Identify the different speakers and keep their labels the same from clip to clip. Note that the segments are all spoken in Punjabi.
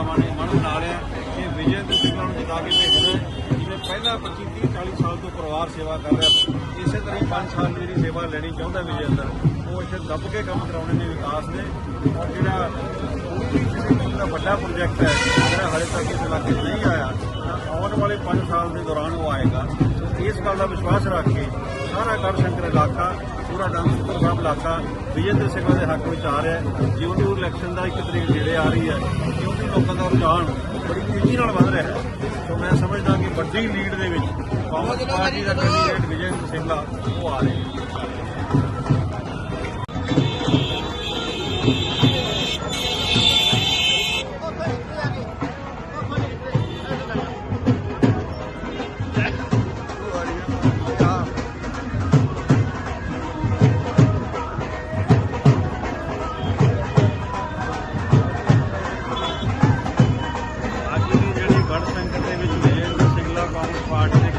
Speaker 1: ਭਰਾਵਾਂ ਨੇ ਮਨ ਬਣਾ ਲਿਆ। ਕਿ ਵਿਜੇ ਦੇ ਸਿੰਘਾਂ ਨੂੰ ਜਿਤਾ ਕੇ ਭੇਜਣਾ ਜਿਵੇਂ ਪਹਿਲਾਂ 25 30 40 ਸਾਲ ਤੋਂ ਪਰਿਵਾਰ ਸੇਵਾ ਕਰ ਰਿਹਾ ਇਸੇ ਤਰ੍ਹਾਂ ਹੀ 5 ਸਾਲ ਦੀ ਜਿਹੜੀ ਸੇਵਾ ਲੈਣੀ ਚਾਹੁੰਦਾ ਵਿਜੇ ਅੰਦਰ। ਉਹ ਇੱਥੇ ਦੱਬ ਕੇ ਕੰਮ ਕਰਾਉਣੇ ਨੇ ਵਿਕਾਸ ਦੇ ਔਰ ਜਿਹੜਾ ਦਾ ਵੱਡਾ ਪ੍ਰੋਜੈਕਟ ਹੈ, ਜਿਹੜਾ ਹਾਲੇ ਤੱਕ ਇਸ ਇਲਾਕੇ 'ਚ ਨਹੀਂ ਆਇਆ, ਤਾਂ ਆਉਣ ਵਾਲੇ 5 ਸਾਲ ਦੇ ਦੌਰਾਨ ਉਹ ਆਏਗਾ। ਇਸ ਗੱਲ ਦਾ ਵਿਸ਼ਵਾਸ ਰੱਖ ਕੇ ਸਾਰਾ ਗੜ ਸ਼ੰਕਰ ਇਲਾਕਾ, ਪੂਰਾ ਡਾਂਸਪੁਰ ਸਾਹਿਬ ਇਲਾਕਾ ਵਿਜੇਂਦਰ ਸਿੰਘਾਂ ਦੇ ਹੱਕ ਵਿੱਚ ਆ ਰਿਹਾ ਹੈ। ਜਿਉਂ ਜਿਉਂ ਇਲੈਕਸ਼ਨ ਦਾ ਇੱਕ ਤਰੀਕ ਨੇੜੇ ਆ ਰਹੀ ਹੈ ਕਿਉਂ ਵੀ ਲੋਕਾਂ ਦਾ ਰੁਝਾਨ ਬੜੀ ਤੇਜ਼ੀ ਨਾਲ ਵੱਧ ਰਿਹਾ ਹੈ। ਸੋ ਮੈਂ ਸਮਝਦਾ ਕਿ ਵੱਡੀ ਲੀਡ ਦੇ ਵਿੱਚ ਕਾਂਗਰਸ ਪਾਰਟੀ ਦਾ ਕੈਂਡੀਡੇਟ ਵਿਜੇਂਦਰ ਸਿੰਘਲਾ ਉਹ ਆ ਰਹੇ part.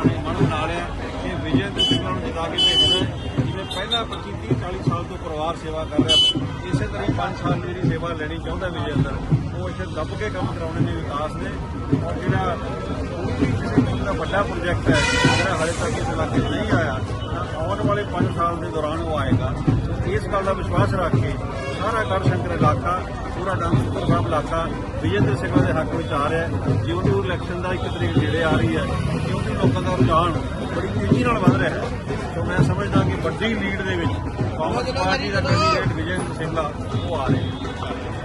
Speaker 1: ਕਿਸਾਨ ਭਰਾਵਾਂ ਨੇ ਮਨ ਬਣਾ ਲਿਆ ਕਿ ਵਿਜੇਂਦਰ ਸਿੰਘ ਨੂੰ ਜਿਤਾ ਕੇ ਭੇਜਣਾ ਹੈ। ਜਿਵੇਂ ਪਹਿਲਾਂ 25 30 40 ਸਾਲ ਤੋਂ ਪਰਿਵਾਰ ਸੇਵਾ ਕਰ ਰਿਹਾ ਇਸੇ ਤਰ੍ਹਾਂ ਹੀ 5 ਸਾਲ ਦੀ ਜਿਹੜੀ ਸੇਵਾ ਲੈਣੀ ਚਾਹੁੰਦਾ ਵਿਜੇ ਅੰਦਰ, ਉਹ ਇੱਥੇ ਦੱਬ ਕੇ ਕੰਮ ਕਰਾਉਣੇ ਨੇ ਵਿਕਾਸ ਦੇ ਔਰ ਜਿਹੜਾ ਹੋਰ ਵੀ ਕਿਸੇ ਕਿਸਮ ਦਾ ਵੱਡਾ ਪ੍ਰੋਜੈਕਟ ਹੈ, ਜਿਹੜਾ ਹਾਲੇ ਤੱਕ ਇਸ ਇਲਾਕੇ 'ਚ ਨਹੀਂ ਆਇਆ, ਤਾਂ ਆਉਣ ਵਾਲੇ 5 ਸਾਲ ਦੇ ਦੌਰਾਨ ਉਹ ਆਏਗਾ ਇਸ ਗੱਲ ਦਾ ਵਿਸ਼ਵਾਸ ਰੱਖ ਕੇ ਸਾਰਾ ਗੜ ਸ਼ੰਕਰ ਇਲਾਕਾ, ਪੂਰਾ ਡਾਂਸਪੁਰ ਸਾਹਿਬ ਇਲਾਕਾ ਵਿਜੇਂਦਰ ਸਿੰਘਾਂ ਦੇ ਹੱਕ ਵਿੱਚ ਆ ਰਿਹਾ ਹੈ ਜਿਉਂ ਜਿਉਂ ਇਲੈਕਸ਼ਨ ਦਾ ਇੱਕ ਤਰੀਕ ਨੇੜੇ ਆ ਰਹੀ ਹੈ ਲੋਕਾਂ ਦਾ ਰੁਝਾਨ ਬੜੀ ਤੇਜ਼ੀ ਨਾਲ ਵੱਧ ਰਿਹਾ ਹੈ। ਸੋ ਮੈਂ ਸਮਝਦਾ ਕਿ ਵੱਡੀ ਲੀਡ ਦੇ ਵਿੱਚ ਕਾਂਗਰਸ ਪਾਰਟੀ ਦਾ ਕੈਂਡੀਡੇਟ ਵਿਜੇਂਦਰ ਸਿੰਘਲਾ ਉਹ ਆ ਰਹੇ